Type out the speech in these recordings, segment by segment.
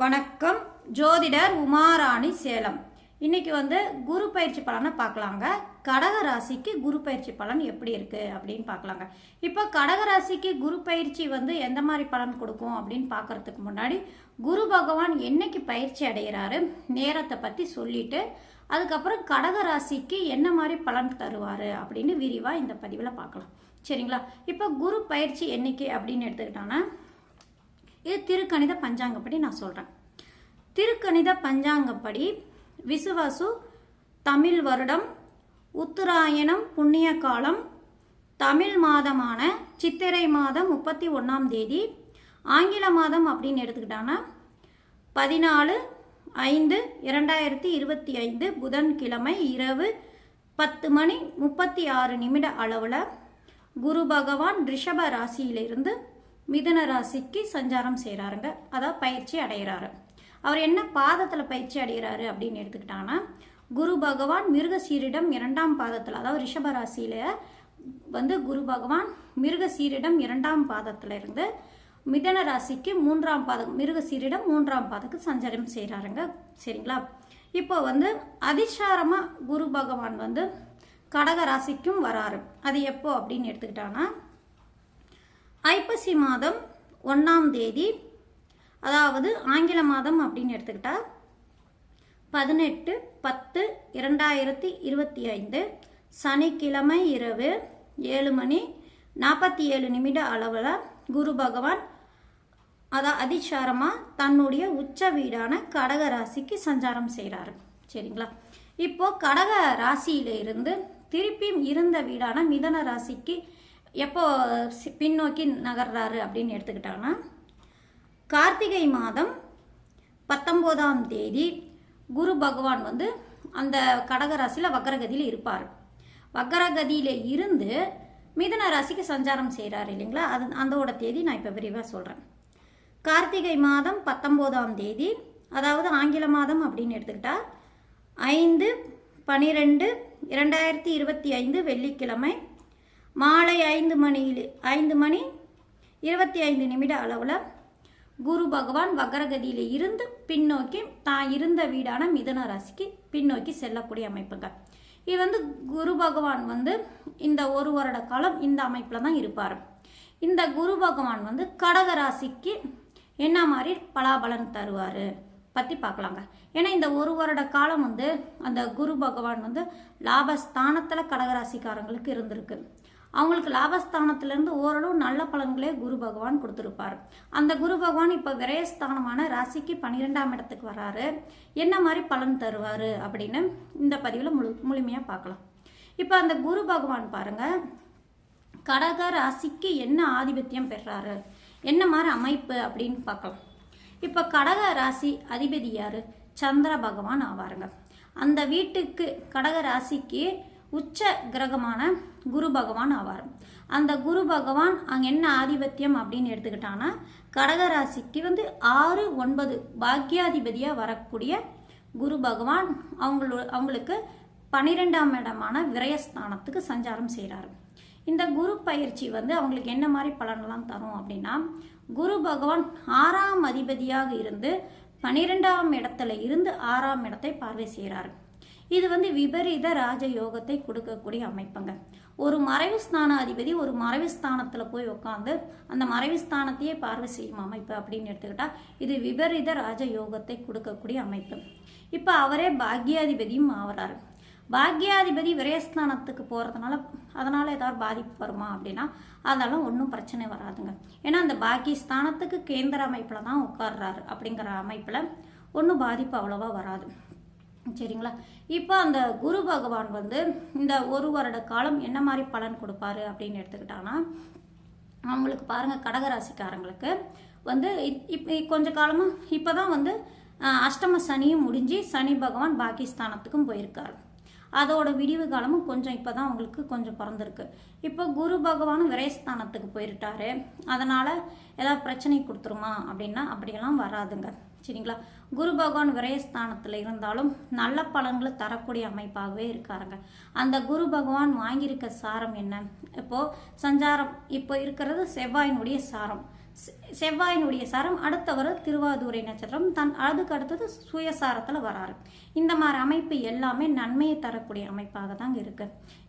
வணக்கம். ஜோதிடர் உமாராணி சேலம். இன்னைக்கு வந்து குரு பயிற்சி பலனை பார்க்கலாங்க. கடக ராசிக்கு குரு பயிற்சி பலன் எப்படி இருக்கு அப்படின்னு பார்க்கலாங்க. இப்போ கடக ராசிக்கு குரு பயிற்சி வந்து எந்த மாதிரி பலன் கொடுக்கும் அப்படின்னு பார்க்கறதுக்கு முன்னாடி குரு பகவான் என்னைக்கு பயிற்சி அடைகிறாரு நேரத்தை பற்றி சொல்லிட்டு அதுக்கப்புறம் கடக ராசிக்கு என்ன மாதிரி பலன் தருவார் அப்படின்னு விரிவாக இந்த பதிவில் பார்க்கலாம். சரிங்களா? இப்போ குரு பயிற்சி என்னைக்கு அப்படின்னு எடுத்துக்கிட்டோன்னா இது திருக்கணித பஞ்சாங்கப்படி நான் சொல்கிறேன் திருக்கணித பஞ்சாங்கப்படி விசுவாசு தமிழ் வருடம் உத்தராயணம் புண்ணிய காலம் தமிழ் மாதமான சித்திரை மாதம் முப்பத்தி ஒன்றாம் தேதி ஆங்கில மாதம் அப்படின்னு எடுத்துக்கிட்டாங்கன்னா பதினாலு ஐந்து இரண்டாயிரத்தி இருபத்தி ஐந்து புதன்கிழமை இரவு பத்து மணி முப்பத்தி ஆறு நிமிட அளவில் குரு பகவான் ரிஷப ராசியிலிருந்து மிதுன ராசிக்கு சஞ்சாரம் செய்கிறாருங்க அதாவது பயிற்சி அடைகிறாரு அவர் என்ன பாதத்தில் பயிற்சி அடைகிறாரு அப்படின்னு எடுத்துக்கிட்டாங்கன்னா குரு பகவான் மிருகசீரிடம் இரண்டாம் பாதத்தில் அதாவது ரிஷப ராசியில வந்து குரு பகவான் மிருகசீரிடம் இரண்டாம் பாதத்தில் இருந்து மிதன ராசிக்கு மூன்றாம் பாதம் மிருகசீரிடம் மூன்றாம் பாதத்துக்கு சஞ்சாரம் செய்கிறாருங்க சரிங்களா? இப்போ வந்து அதிசாரமாக குரு பகவான் வந்து கடக ராசிக்கும் வராரு. அது எப்போ அப்படின்னு எடுத்துக்கிட்டாங்கன்னா ஐப்பசி மாதம் ஒன்றாம் தேதி அதாவது ஆங்கில மாதம் அப்படின்னு எடுத்துக்கிட்டால் பதினெட்டு பத்து இரண்டாயிரத்தி இருபத்தி ஐந்து சனிக்கிழமை இரவு ஏழு மணி நாற்பத்தி ஏழு நிமிட அளவில் குரு பகவான் அதான் அதிசாரமாக தன்னுடைய உச்ச வீடான கடக ராசிக்கு சஞ்சாரம் செய்கிறாரு சரிங்களா? இப்போது கடக ராசியிலிருந்து திருப்பியும் இருந்த வீடான மிதன ராசிக்கு எப்போ சி- பின்னோக்கி நகர்றாரு அப்படின்னு எடுத்துக்கிட்டாங்கன்னா கார்த்திகை மாதம் பத்தொம்போதாம் தேதி குரு பகவான் வந்து அந்த கடகராசியில் வக்கரகதியில் இருப்பார். வக்கரகதியில் இருந்து மிதன ராசிக்கு சஞ்சாரம் செய்கிறார் இல்லைங்களா? அது அதோட தேதி நான் இப்போ விரிவாக சொல்கிறேன் கார்த்திகை மாதம் பத்தொம்போதாம் தேதி அதாவது ஆங்கில மாதம் அப்படின்னு எடுத்துக்கிட்டா ஐந்து பனிரெண்டு இரண்டாயிரத்தி இருபத்தி ஐந்து வெள்ளிக்கிழமை மாலை ஐந்து மணியில் ஐந்து மணி இருபத்தி ஐந்து நிமிட அளவில் குரு பகவான் வக்கரகதியில் இருந்து பின்னோக்கி தான் இருந்த வீடான மிதன ராசிக்கு பின்னோக்கி செல்லக்கூடிய அமைப்புங்க இது வந்து குரு பகவான் வந்து இந்த ஒரு வருட காலம் இந்த அமைப்பில் தான் இருப்பார். இந்த குரு பகவான் வந்து கடக ராசிக்கு என்ன மாதிரி பலாபலன் தருவார் பற்றி பார்க்கலாங்க ஏன்னா இந்த ஒரு வருட காலம் வந்து அந்த குரு பகவான் வந்து லாபஸ்தானத்தில் கடகராசிக்காரங்களுக்கு இருந்திருக்கு. அவங்களுக்கு லாபஸ்தானத்திலிருந்து ஓரளவு நல்ல பலன்களே குரு பகவான் கொடுத்துருப்பார். அந்த குரு பகவான் இப்போ விரயஸ்தானமான ராசிக்கு பன்னிரெண்டாம் இடத்துக்கு வராரு. என்ன மாதிரி பலன் தருவார் அப்படின்னு இந்த பதிவில் முழு முழுமையாக பார்க்கலாம். இப்போ அந்த குரு பகவான் பாருங்கள் கடக ராசிக்கு என்ன ஆதிபத்தியம் பெறாரு? என்ன மாதிரி அமைப்பு அப்படின்னு பார்க்கலாம். இப்போ கடக ராசி அதிபதி யார்? சந்திர பகவான் ஆவாருங்க. அந்த வீட்டுக்கு கடக ராசிக்கு உச்ச கிரகமான குரு பகவான் ஆவார். அந்த குரு பகவான் அங்கே என்ன ஆதிபத்தியம் அப்படின்னு எடுத்துக்கிட்டான்னா கடகராசிக்கு வந்து ஆறு ஒன்பது பாக்யாதிபதியாக வரக்கூடிய குரு பகவான் அவங்களோ அவங்களுக்கு பன்னிரெண்டாம் இடமான விரயஸ்தானத்துக்கு சஞ்சாரம் செய்கிறாரு இந்த குரு பயிற்சி வந்து அவங்களுக்கு என்ன மாதிரி பலனெல்லாம் தரும் அப்படின்னா குரு பகவான் ஆறாம் அதிபதியாக இருந்து பன்னிரெண்டாம் இடத்துல இருந்து ஆறாம் இடத்தை பார்வை செய்கிறாரு இது வந்து விபரீத ராஜ யோகத்தை கொடுக்கக்கூடிய அமைப்புங்க. ஒரு மறைவு ஸ்தான அதிபதி ஒரு மறைவு ஸ்தானத்தில் போய் உட்காந்து அந்த மறைவு ஸ்தானத்தையே பார்வை செய்யும் அமைப்பு அப்படின்னு எடுத்துக்கிட்டால் இது விபரீத ராஜ யோகத்தை கொடுக்கக்கூடிய அமைப்பு. இப்போ அவரே பாக்யாதிபதியும் ஆவறாரு. பாக்யாதிபதி விரயஸ்தானத்துக்கு போகிறதுனால அதனால் ஏதாவது பாதிப்பு வருமா அப்படின்னா அதெல்லாம் ஒன்றும் பிரச்சனை வராதுங்க. ஏன்னா அந்த பாக்கிய ஸ்தானத்துக்கு கேந்திர அமைப்பில் தான் உட்கார்றாரு அப்படிங்கிற அமைப்பில் ஒன்றும் பாதிப்பு அவ்வளோவா வராது. சரிங்களா? இப்போ அந்த குரு பகவான் வந்து இந்த ஒரு வருட காலம் என்ன மாதிரி பலன் கொடுப்பாரு அப்படின்னு எடுத்துக்கிட்டாங்கன்னா அவங்களுக்கு பாருங்கள் கடகராசிக்காரங்களுக்கு வந்து இப்போ கொஞ்ச காலமாக இப்போ தான் வந்து அஷ்டம சனியும் முடிஞ்சு சனி பகவான் பாகிஸ்தானத்துக்கும் போயிருக்காரு. அதோட விடிவு காலமும் கொஞ்சம் இப்போ தான் அவங்களுக்கு கொஞ்சம் பிறந்திருக்கு. இப்போ குரு பகவானும் விரைஸ்தானத்துக்கு போயிருட்டாரு. அதனால் ஏதாவது பிரச்சனை கொடுத்துருமா அப்படின்னா அப்படியெல்லாம் வராதுங்க. சரிங்களா? குரு பகவான் விரயஸ்தானத்தில் இருந்தாலும் நல்ல பலன்களை தரக்கூடிய அமைப்பாகவே இருக்காருங்க. அந்த குரு பகவான் வாங்கியிருக்க சாரம் என்ன? இப்போ சஞ்சாரம் இப்போ இருக்கிறது செவ்வாயினுடைய சாரம். செவ்வாயினுடைய சாரம் அடுத்த வர திருவாதுரை நட்சத்திரம் தன் அதுக்கு அடுத்தது சுயசாரத்தில் வராரு. இந்த மாதிரி அமைப்பு எல்லாமே நன்மையை தரக்கூடிய அமைப்பாக தாங்க இருக்கு.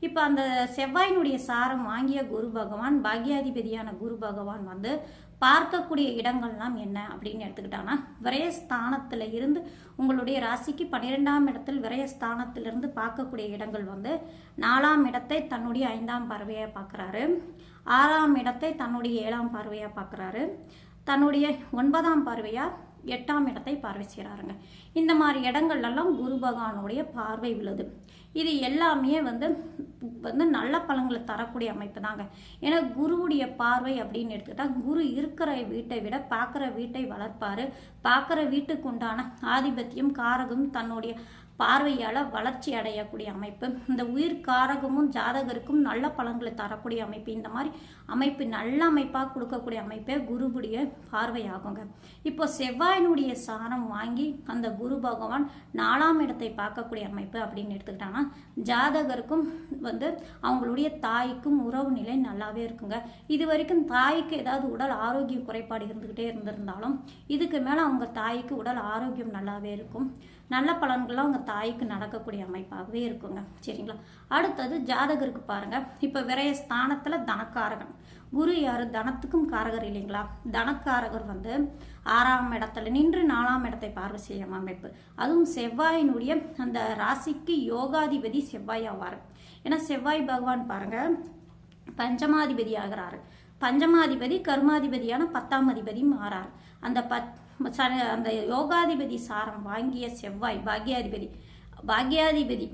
இப்போ அந்த செவ்வாயினுடைய சாரம் வாங்கிய குரு பகவான் பாக்யாதிபதியான குரு பகவான் வந்து பார்க்கக்கூடிய இடங்கள்லாம் என்ன அப்படின்னு எடுத்துக்கிட்டாங்கன்னா விரயஸ்தானத்தில் இருந்து உங்களுடைய ராசிக்கு பன்னிரெண்டாம் இடத்தில் விரயஸ்தானத்திலிருந்து பார்க்கக்கூடிய இடங்கள் வந்து நாலாம் இடத்தை தன்னுடைய ஐந்தாம் பார்வையாக பார்க்குறாரு. ஆறாம் இடத்தை தன்னுடைய ஏழாம் பார்வையாக பார்க்குறாரு. தன்னுடைய ஒன்பதாம் பார்வையாக எட்டாம் இடத்தை பார்வை செய்கிறாருங்க இந்த மாதிரி இடங்கள்லாம் குரு பகவானுடைய பார்வை விழுது இது எல்லாமே வந்து வந்து நல்ல பலன்களை தரக்கூடிய அமைப்பு தாங்க ஏன்னா குருவுடைய பார்வை அப்படின்னு எடுத்துக்கிட்டால் குரு இருக்கிற வீட்டை விட பார்க்குற வீட்டை வளர்ப்பார். பார்க்குற வீட்டுக்கு உண்டான ஆதிபத்தியம் காரகம் தன்னுடைய பார்வையால் வளர்ச்சி அடையக்கூடிய அமைப்பு. இந்த உயிர் காரகமும் ஜாதகருக்கும் நல்ல பலன்களை தரக்கூடிய அமைப்பு. இந்த மாதிரி அமைப்பு நல்ல அமைப்பாக கொடுக்கக்கூடிய அமைப்பே குருவுடைய பார்வையாகுங்க. இப்போ செவ்வாயினுடைய சாரம் வாங்கி அந்த குரு பகவான் நாலாம் இடத்தை பார்க்கக்கூடிய அமைப்பு அப்படின்னு எடுத்துக்கிட்டாங்கன்னா ஜாதகருக்கும் வந்து அவங்களுடைய தாய்க்கும் உறவு நிலை நல்லாவே இருக்குங்க. இது வரைக்கும் தாய்க்கு ஏதாவது உடல் ஆரோக்கிய குறைபாடு இருந்துக்கிட்டே இருந்திருந்தாலும் இதுக்கு மேலே அவங்க தாய்க்கு உடல் ஆரோக்கியம் நல்லாவே இருக்கும். நல்ல பலன்கள்லாம் அவங்க தாய்க்கு நடக்கக்கூடிய அமைப்பாகவே இருக்குங்க. சரிங்களா? அடுத்தது ஜாதகருக்கு பாருங்கள் இப்போ விரைய ஸ்தானத்தில் தனக்காரகன். குரு யாரு? தனத்துக்கும் காரகர் இல்லைங்களா? தனக்காரகர் வந்து ஆறாம் இடத்துல நின்று நாலாம் இடத்தை பார்வை செய்யும் அமைப்பு. அதுவும் செவ்வாயினுடைய அந்த ராசிக்கு யோகாதிபதி செவ்வாய் ஆவார். ஏன்னா செவ்வாய் பகவான் பாருங்கள் பஞ்சமாதிபதி ஆகிறாரு. பஞ்சமாதிபதி கர்மாதிபதியான பத்தாம் அதிபதி மாறார் அந்த பத் அந்த யோகாதிபதி சாரம் வாங்கிய செவ்வாய் பாக்யாதிபதி பாக்யாதிபதி.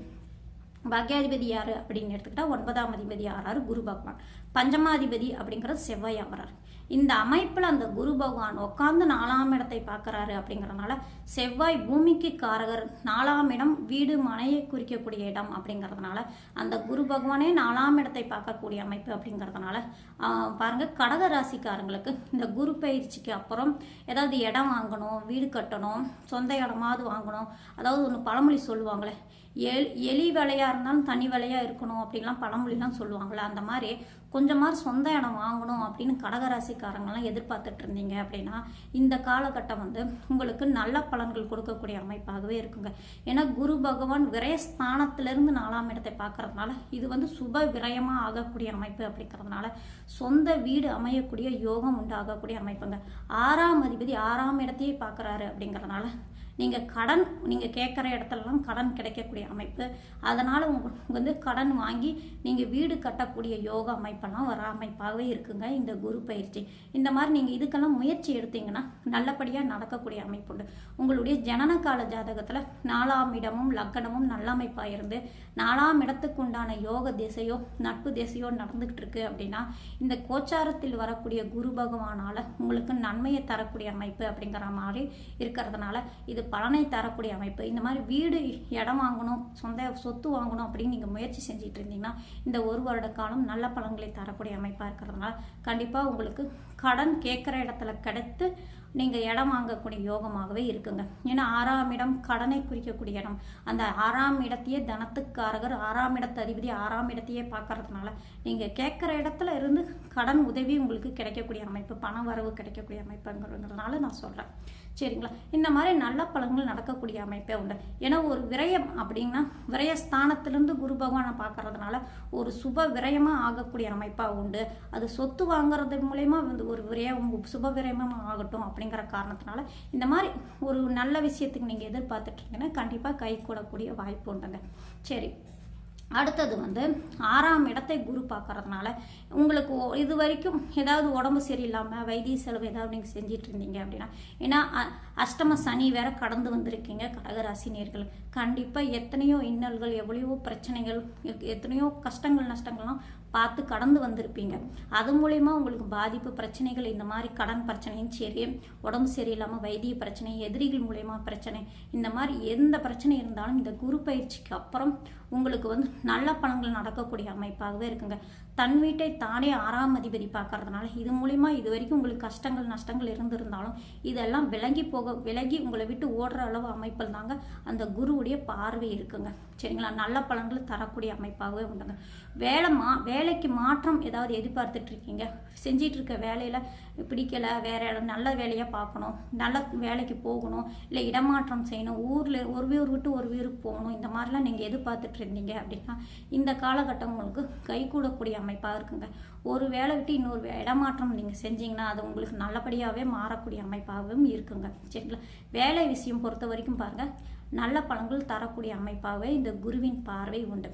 பாக்யாதிபதி யார் அப்படின்னு எடுத்துக்கிட்டால் ஒன்பதாம் அதிபதி ஆறாரு குரு பகவான். பஞ்சமாதிபதி அப்படிங்கிறது செவ்வாய் அமரர். இந்த அமைப்பில் அந்த குரு பகவான் உட்காந்து நாலாம் இடத்தை பார்க்குறாரு அப்படிங்கறதுனால செவ்வாய் பூமிக்கு காரகர் நாலாம் இடம் வீடு மனையை குறிக்கக்கூடிய இடம் அப்படிங்கிறதுனால அந்த குரு பகவானே நாலாம் இடத்தை பார்க்கக்கூடிய அமைப்பு அப்படிங்கிறதுனால பாருங்கள் கடக ராசிக்காரங்களுக்கு இந்த குரு பயிற்சிக்கு அப்புறம் ஏதாவது இடம் வாங்கணும் வீடு கட்டணும் சொந்த இடமாவது வாங்கணும் அதாவது ஒன்று பழமொழி சொல்லுவாங்களே எல் எலி வலையாக இருந்தாலும் தனி வலையாக இருக்கணும் அப்படின்லாம் பழமொழிலாம் சொல்லுவாங்களே அந்த மாதிரி கொஞ்சமாக சொந்த இடம் வாங்கணும் அப்படின்னு கடகராசிக்காரங்கெல்லாம் எதிர்பார்த்துட்டு இருந்தீங்க அப்படின்னா இந்த காலகட்டம் வந்து உங்களுக்கு நல்ல பலன்கள் கொடுக்கக்கூடிய அமைப்பாகவே இருக்குங்க. ஏன்னா குரு பகவான் விரயஸ்தானத்திலிருந்து நாலாம் இடத்தை பார்க்கறதுனால இது வந்து சுப விரயமாக ஆகக்கூடிய அமைப்பு அப்படிங்கிறதுனால சொந்த வீடு அமையக்கூடிய யோகம் உண்டாகக்கூடிய அமைப்புங்க. ஆறாம் அதிபதி ஆறாம் இடத்தையே பார்க்குறாரு அப்படிங்கிறதுனால நீங்கள் கடன் நீங்கள் கேட்குற இடத்துலலாம் கடன் கிடைக்கக்கூடிய அமைப்பு. அதனால் உங்களுக்கு வந்து கடன் வாங்கி நீங்கள் வீடு கட்டக்கூடிய யோக அமைப்பெல்லாம் வர அமைப்பாகவே இருக்குங்க இந்த குரு பயிற்சி. இந்த மாதிரி நீங்கள் இதுக்கெல்லாம் முயற்சி எடுத்தீங்கன்னா நல்லபடியாக நடக்கக்கூடிய அமைப்பு உண்டு. உங்களுடைய ஜனன கால ஜாதகத்தில் நாலாம் இடமும் லக்கணமும் நல்ல அமைப்பாக இருந்து நாலாம் இடத்துக்கு உண்டான யோக திசையோ நட்பு திசையோ நடந்துகிட்டு இருக்கு அப்படின்னா இந்த கோச்சாரத்தில் வரக்கூடிய குரு பகவானால் உங்களுக்கு நன்மையை தரக்கூடிய அமைப்பு அப்படிங்கிற மாதிரி இருக்கிறதுனால இது பலனை தரக்கூடிய அமைப்பு. இந்த மாதிரி வீடு இடம் வாங்கணும் சொந்த சொத்து வாங்கணும் அப்படின்னு நீங்கள் முயற்சி செஞ்சுட்டு இருந்தீங்கன்னா இந்த ஒரு வருட காலம் நல்ல பலன்களை தரக்கூடிய அமைப்பாக இருக்கிறதுனால கண்டிப்பாக உங்களுக்கு கடன் கேட்குற இடத்துல கிடைத்து நீங்கள் இடம் வாங்கக்கூடிய யோகமாகவே இருக்குங்க. ஏன்னா ஆறாம் இடம் கடனை குறிக்கக்கூடிய இடம். அந்த ஆறாம் இடத்தையே தனத்துக்காரகர் ஆறாம் இடத்து அதிபதி ஆறாம் இடத்தையே பார்க்கறதுனால நீங்கள் கேட்குற இடத்துல இருந்து கடன் உதவி உங்களுக்கு கிடைக்கக்கூடிய அமைப்பு பண வரவு கிடைக்கக்கூடிய அமைப்புங்கிறதுனால நான் சொல்கிறேன் சரிங்களா? இந்த மாதிரி நல்ல பலன்கள் நடக்கக்கூடிய அமைப்பே உண்டு. ஏன்னா ஒரு விரயம் அப்படின்னா விரயஸ்தானத்திலிருந்து குரு பகவானை பார்க்கறதுனால ஒரு சுப விரயமாக ஆகக்கூடிய அமைப்பாக உண்டு. அது சொத்து வாங்குறது மூலயமா வந்து ஒரு விரயம் சுப விரயமாக ஆகட்டும் அப்படிங்கிற காரணத்தினால இந்த மாதிரி ஒரு நல்ல விஷயத்துக்கு நீங்கள் எதிர்பார்த்துட்ருக்கீங்கன்னா கண்டிப்பாக கை கூடக்கூடிய வாய்ப்பு உண்டுங்க. சரி. அடுத்தது வந்து ஆறாம் இடத்தை குரு பார்க்கறதுனால உங்களுக்கு ஒ- இது வரைக்கும் ஏதாவது உடம்பு சரியில்லாமல் வைத்திய செலவு ஏதாவது நீங்கள் செஞ்சிட்டு இருந்தீங்க அப்படின்னா ஏன்னா அ- அஷ்டம சனி வேற கடந்து வந்திருக்கீங்க கடகராசினியர்கள். கண்டிப்பாக எத்தனையோ இன்னல்கள் எவ்வளையோ பிரச்சனைகள் எத்தனையோ கஷ்டங்கள் நஷ்டங்கள்லாம் பார்த்து கடந்து வந்திருப்பீங்க. அது மூலயமா உங்களுக்கு பாதிப்பு பிரச்சனைகள் இந்த மாதிரி கடன் பிரச்சனையும் சரி உடம்பு சரியில்லாமல் வைத்திய பிரச்சனை எதிரிகள் மூலயமா பிரச்சனை இந்த மாதிரி எந்த பிரச்சனை இருந்தாலும் இந்த குரு பயிற்சிக்கு அப்புறம் உங்களுக்கு வந்து நல்ல பணங்கள் நடக்கக்கூடிய அமைப்பாகவே இருக்குங்க. தன் வீட்டை தானே ஆறாம் அதிபதி பார்க்கறதுனால இது மூலிமா இது வரைக்கும் உங்களுக்கு கஷ்டங்கள் நஷ்டங்கள் இருந்திருந்தாலும் இதெல்லாம் விலகி போக விலகி உங்களை விட்டு ஓடுற அளவு அமைப்பில் தாங்க அந்த குருவுடைய பார்வை இருக்குங்க. சரிங்களா? நல்ல பலன்கள் தரக்கூடிய அமைப்பாகவே உண்டுங்க. வேலை மா வேலைக்கு மாற்றம் ஏதாவது எதிர்பார்த்துட்டு இருக்கீங்க? செஞ்சிட்டு இருக்க வேலையில் பிடிக்கல வேற இடம் நல்ல வேலையாக பார்க்கணும் நல்ல வேலைக்கு போகணும் இல்லை இடமாற்றம் செய்யணும் ஊரில் ஒரு வீர் விட்டு ஒரு வீருக்கு போகணும் இந்த மாதிரிலாம் நீங்கள் எதிர்பார்த்துட்டு இருந்தீங்க அப்படின்னா இந்த காலகட்டம் உங்களுக்கு கைகூடக்கூடிய அமைப்பாக இருக்குங்க. ஒரு வேலை விட்டு இன்னொரு இடமாற்றம் நீங்கள் செஞ்சீங்கன்னா அது உங்களுக்கு நல்லபடியாகவே மாறக்கூடிய அமைப்பாகவும் இருக்குங்க. சரிங்களா? வேலை விஷயம் பொறுத்த வரைக்கும் பாருங்கள் நல்ல பழங்கள் தரக்கூடிய அமைப்பாகவே இந்த குருவின் பார்வை உண்டு.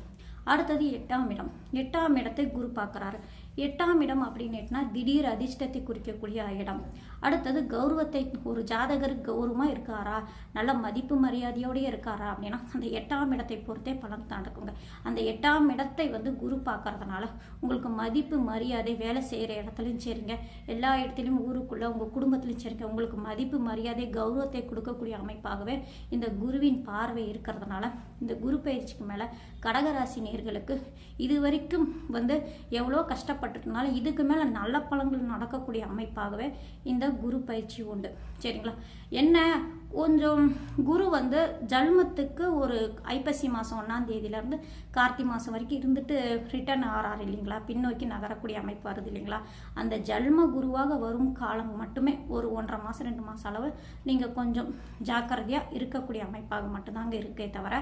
அடுத்தது எட்டாம் இடம். எட்டாம் இடத்தை குரு பார்க்குறாரு. எட்டாம் இடம் அப்படின்னுட்டுனா திடீர் அதிர்ஷ்டத்தை குறிக்கக்கூடிய இடம். அடுத்தது கௌரவத்தை ஒரு ஜாதகர் கௌரவமாக இருக்காரா? நல்ல மதிப்பு மரியாதையோடய இருக்காரா? அப்படின்னா அந்த எட்டாம் இடத்தை பொறுத்தே பலன் நடக்குங்க. அந்த எட்டாம் இடத்தை வந்து குரு பார்க்கறதுனால உங்களுக்கு மதிப்பு மரியாதை வேலை செய்கிற இடத்துலையும் சரிங்க. எல்லா இடத்துலையும் ஊருக்குள்ளே உங்கள் குடும்பத்துலையும் சரிங்க. உங்களுக்கு மதிப்பு மரியாதை கௌரவத்தை கொடுக்கக்கூடிய அமைப்பாகவே இந்த குருவின் பார்வை இருக்கிறதுனால இந்த குரு பயிற்சிக்கு மேலே கடகராசி நேர்களுக்கு இது வரைக்கும் வந்து எவ்வளோ கஷ்டப்பட்டுருக்கனால இதுக்கு மேலே நல்ல பலன்கள் நடக்கக்கூடிய அமைப்பாகவே இந்த குரு பயிற்சி உண்டு. சரிங்களா? என்ன? கொஞ்சம் குரு வந்து ஜல்மத்துக்கு ஒரு ஐப்பசி மாதம் ஒன்றாம் தேதியிலேருந்து கார்த்தி மாதம் வரைக்கும் இருந்துட்டு ரிட்டர்ன் ஆறாரு இல்லைங்களா? பின்னோக்கி நகரக்கூடிய அமைப்பு வருது இல்லைங்களா? அந்த ஜல்ம குருவாக வரும் காலம் மட்டுமே ஒரு ஒன்றரை மாதம் ரெண்டு மாதம் அளவு நீங்கள் கொஞ்சம் ஜாக்கிரதையாக இருக்கக்கூடிய அமைப்பாக மட்டும்தாங்க இருக்கே தவிர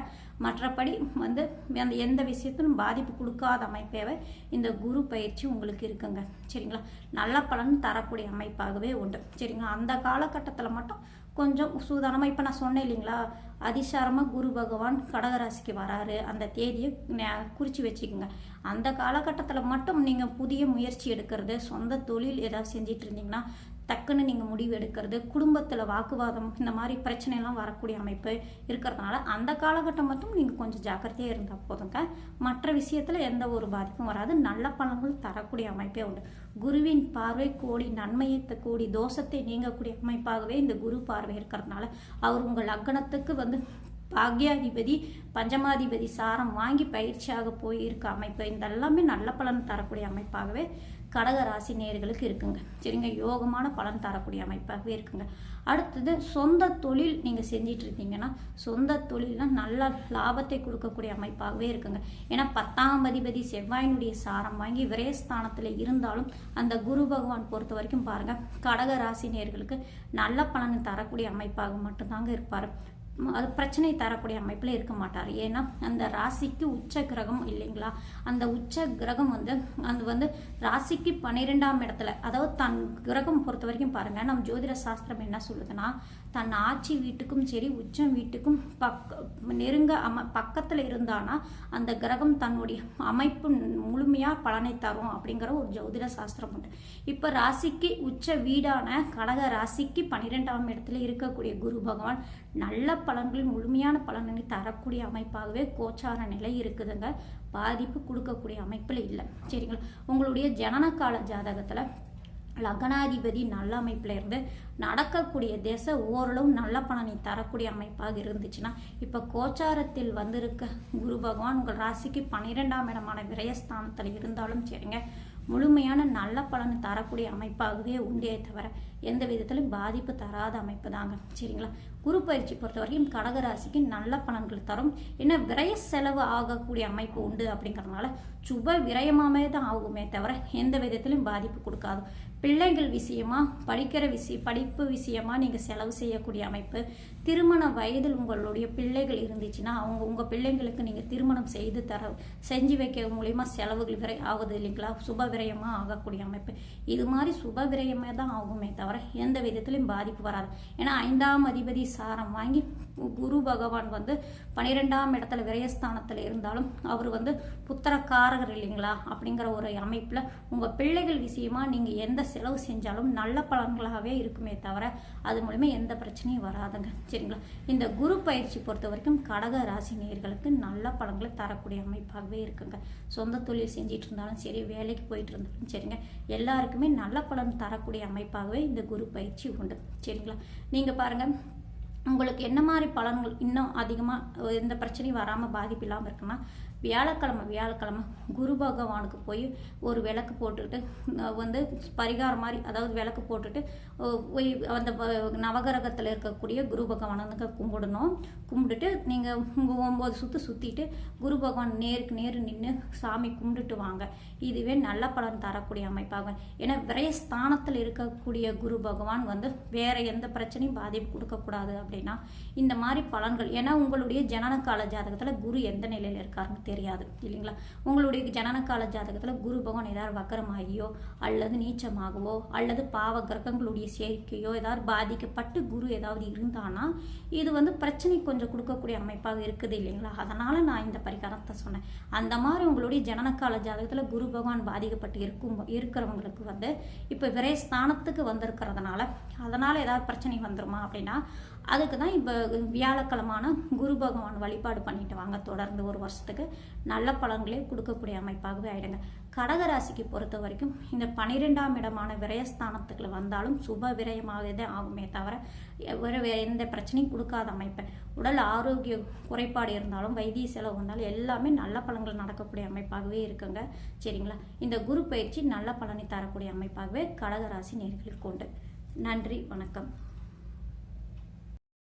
மற்றபடி வந்து அந்த எந்த விஷயத்திலும் பாதிப்பு கொடுக்காத அமைப்பாகவே இந்த குரு பயிற்சி உங்களுக்கு இருக்குங்க. சரிங்களா? நல்ல பலன் தரக்கூடிய அமைப்பாகவே உண்டு. சரிங்களா? அந்த காலகட்டத்தில் மட்டும் கொஞ்சம் சூதானமாக இப்போ நான் சொன்னேன் இல்லைங்களா? அதிசாரமாக குரு பகவான் கடகராசிக்கு வராரு. அந்த தேதியை குறித்து வச்சுக்கோங்க. அந்த காலகட்டத்தில் மட்டும் நீங்கள் புதிய முயற்சி எடுக்கிறது சொந்த தொழில் ஏதாவது செஞ்சிட்டு இருந்தீங்கன்னா டக்குன்னு நீங்கள் முடிவு எடுக்கிறது குடும்பத்தில் வாக்குவாதம் இந்த மாதிரி பிரச்சனைலாம் வரக்கூடிய அமைப்பு இருக்கிறதுனால அந்த காலகட்டம் மட்டும் நீங்கள் கொஞ்சம் ஜாக்கிரதையாக இருந்தால் போதுங்க. மற்ற விஷயத்தில் எந்த ஒரு பாதிப்பும் வராது. நல்ல பலன்கள் தரக்கூடிய அமைப்பே உண்டு. குருவின் பார்வை கோடி நன்மையை கூடி தோஷத்தை நீங்கக்கூடிய அமைப்பாகவே இந்த குரு பார்வை இருக்கிறதுனால அவர் உங்கள் லக்னத்துக்கு வந்து பாக்யாதிபதி பஞ்சமாதிபதி சாரம் வாங்கி பயிற்சியாக போய் இருக்க அமைப்பு. இந்த எல்லாமே நல்ல பலன் தரக்கூடிய அமைப்பாகவே கடக ராசி நேர்களுக்கு இருக்குங்க. சரிங்க யோகமான பலன் தரக்கூடிய அமைப்பாகவே இருக்குங்க. அடுத்தது சொந்த தொழில் நீங்கள் செஞ்சிட்டு இருந்தீங்கன்னா சொந்த தொழிலில் நல்ல லாபத்தை கொடுக்கக்கூடிய அமைப்பாகவே இருக்குங்க. ஏன்னா பத்தாம் அதிபதி செவ்வாயினுடைய சாரம் வாங்கி விரயஸ்தானத்தில் இருந்தாலும் அந்த குரு பகவான் பொறுத்த வரைக்கும் பாருங்கள் கடக ராசி நேர்களுக்கு நல்ல பலன் தரக்கூடிய அமைப்பாக மட்டும்தாங்க இருப்பார். அது பிரச்சனை தரக்கூடிய அமைப்பில் இருக்க மாட்டார். ஏன்னா அந்த ராசிக்கு உச்ச கிரகம் இல்லைங்களா? அந்த உச்ச கிரகம் வந்து அது வந்து ராசிக்கு பன்னிரெண்டாம் இடத்துல அதாவது தன் கிரகம் பொறுத்த வரைக்கும் பாருங்கள் நம்ம ஜோதிட சாஸ்திரம் என்ன சொல்லுதுன்னா தன் ஆட்சி வீட்டுக்கும் சரி உச்சம் வீட்டுக்கும் பக்க நெருங்க அம பக்கத்தில் இருந்தானா அந்த கிரகம் தன்னுடைய அமைப்பு முழுமையாக பலனை தரும் அப்படிங்கிற ஒரு ஜோதிட சாஸ்திரம் உண்டு. இப்போ ராசிக்கு உச்ச வீடான கடக ராசிக்கு பன்னிரெண்டாம் இடத்துல இருக்கக்கூடிய குரு பகவான் நல்ல பலன்கள் முழுமையான பலன்களை தரக்கூடிய அமைப்பாகவே கோச்சார நிலை இருக்குதுங்க. பாதிப்பு கொடுக்கக்கூடிய அமைப்பில் இல்லை. சரிங்களா? உங்களுடைய ஜனன கால ஜாதகத்தில் லக்னாதிபதி நல்ல அமைப்பில் இருந்து நடக்கக்கூடிய திசை ஓரளவு நல்ல பலனை தரக்கூடிய அமைப்பாக இருந்துச்சுன்னா இப்போ கோச்சாரத்தில் வந்திருக்க குரு பகவான் உங்கள் ராசிக்கு பன்னிரெண்டாம் இடமான விரயஸ்தானத்தில் இருந்தாலும் சரிங்க முழுமையான நல்ல பலனை தரக்கூடிய அமைப்பாகவே உண்டே தவிர எந்த விதத்திலும் பாதிப்பு தராத அமைப்பு தாங்க சரிங்களா? குரு பயிற்சி பொறுத்த வரைக்கும் கடகராசிக்கு நல்ல பலன்கள் தரும். என்ன விரய செலவு ஆகக்கூடிய அமைப்பு உண்டு அப்படிங்கறதுனால சுப விரயமாமே தான் ஆகுமே தவிர எந்த விதத்திலும் பாதிப்பு கொடுக்காது. பிள்ளைகள் விஷயமா படிக்கிற விஷயம் படிப்பு விஷயமா நீங்கள் செலவு செய்யக்கூடிய அமைப்பு. திருமண வயதில் உங்களுடைய பிள்ளைகள் இருந்துச்சுன்னா அவங்க உங்கள் பிள்ளைங்களுக்கு நீங்கள் திருமணம் செய்து தர செஞ்சு வைக்க மூலயமா செலவுகள் விரை ஆகுது இல்லைங்களா? சுப விரயமாக ஆகக்கூடிய அமைப்பு. இது மாதிரி சுப விரயமே தான் ஆகுமே தவிர எந்த விதத்திலையும் பாதிப்பு வராது. ஏன்னா ஐந்தாம் அதிபதி சாரம் வாங்கி குரு பகவான் வந்து பன்னிரெண்டாம் இடத்துல விரயஸ்தானத்தில் இருந்தாலும் அவர் வந்து புத்திரக்காரகர் இல்லைங்களா? அப்படிங்கிற ஒரு அமைப்பில் உங்கள் பிள்ளைகள் விஷயமா நீங்கள் எந்த செலவு செஞ்சாலும் நல்ல பலன்களாகவே இருக்குமே தவிர அது மூலிமா எந்த பிரச்சனையும் வராதுங்க. சரி. சரிங்களா இந்த குரு பயிற்சி பொறுத்த வரைக்கும் கடக ராசி நேர்களுக்கு நல்ல பலன்களை தரக்கூடிய அமைப்பாகவே இருக்குங்க. சொந்த தொழில் செஞ்சிட்டு இருந்தாலும் சரி வேலைக்கு போயிட்டு இருந்தாலும் சரிங்க. எல்லாருக்குமே நல்ல பலன் தரக்கூடிய அமைப்பாகவே இந்த குரு பயிற்சி உண்டு. சரிங்களா? நீங்கள் பாருங்கள் உங்களுக்கு என்ன மாதிரி பலன்கள் இன்னும் அதிகமாக எந்த பிரச்சனையும் வராமல் பாதிப்பு இல்லாமல் இருக்குன்னா வியாழக்கிழமை வியாழக்கிழமை குரு பகவானுக்கு போய் ஒரு விளக்கு போட்டுக்கிட்டு வந்து பரிகாரம் மாதிரி அதாவது விளக்கு போட்டுட்டு போய் அந்த ப- நவகிரகத்தில் இருக்கக்கூடிய குரு பகவானை வந்து கும்பிடணும். கும்பிட்டுட்டு நீங்கள் உங்கள் ஒம்பது சுற்று சுற்றிட்டு குரு பகவான் நேருக்கு நேரு நின்று சாமி கும்பிட்டுட்டு வாங்க. இதுவே நல்ல பலன் தரக்கூடிய அமைப்பாகும். ஏன்னா விரயஸ்தானத்தில் இருக்கக்கூடிய குரு பகவான் வந்து வேற எந்த பிரச்சனையும் பாதிப்பு கொடுக்கக்கூடாது அப்படின்னா இந்த மாதிரி பலன்கள் ஏன்னா உங்களுடைய ஜனன கால ஜாதகத்தில் குரு எந்த நிலையில் இருக்காருன்னு தெரியாது இல்லைங்களா? உங்களுடைய ஜனன கால ஜாதகத்தில் குரு பகவான் ஏதாவது வக்கரமாகியோ அல்லது நீச்சமாகவோ அல்லது பாவ கிரகங்களுடைய சேர்க்கையோ ஏதாவது பாதிக்கப்பட்டு குரு ஏதாவது இருந்தானா இது வந்து பிரச்சனை கொஞ்சம் கொடுக்கக்கூடிய அமைப்பாக இருக்குது இல்லைங்களா? அதனால நான் இந்த பரிகாரத்தை சொன்னேன். அந்த மாதிரி உங்களுடைய ஜனனகால ஜாதகத்தில் குரு பகவான் பாதிக்கப்பட்டு இருக்கும் இருக்கிறவங்களுக்கு வந்து இப்போ விரயஸ்தானத்துக்கு வந்திருக்கிறதுனால அதனால ஏதாவது பிரச்சனை வந்துருமா அப்படின்னா அதுக்கு தான் இப்போ வியாழக்கிழமான குரு பகவான் வழிபாடு பண்ணிட்டு வாங்க. தொடர்ந்து ஒரு வருஷத்துக்கு நல்ல பலன்களே கொடுக்கக்கூடிய அமைப்பாகவே ஆயிடுங்க. கடகராசிக்கு பொறுத்த வரைக்கும் இந்த பனிரெண்டாம் இடமான விரயஸ்தானத்துக்குள்ள வந்தாலும் சுப விரயமாகவே ஆகுமே தவிர வேறு எந்த பிரச்சனையும் கொடுக்காத அமைப்பு. உடல் ஆரோக்கிய குறைபாடு இருந்தாலும் வைத்திய செலவு வந்தாலும் எல்லாமே நல்ல பலன்கள் நடக்கக்கூடிய அமைப்பாகவே இருக்குங்க. சரிங்களா? இந்த குரு பயிற்சி நல்ல பலனை தரக்கூடிய அமைப்பாகவே கடகராசி நேர்களுக்கு உண்டு. நன்றி வணக்கம்.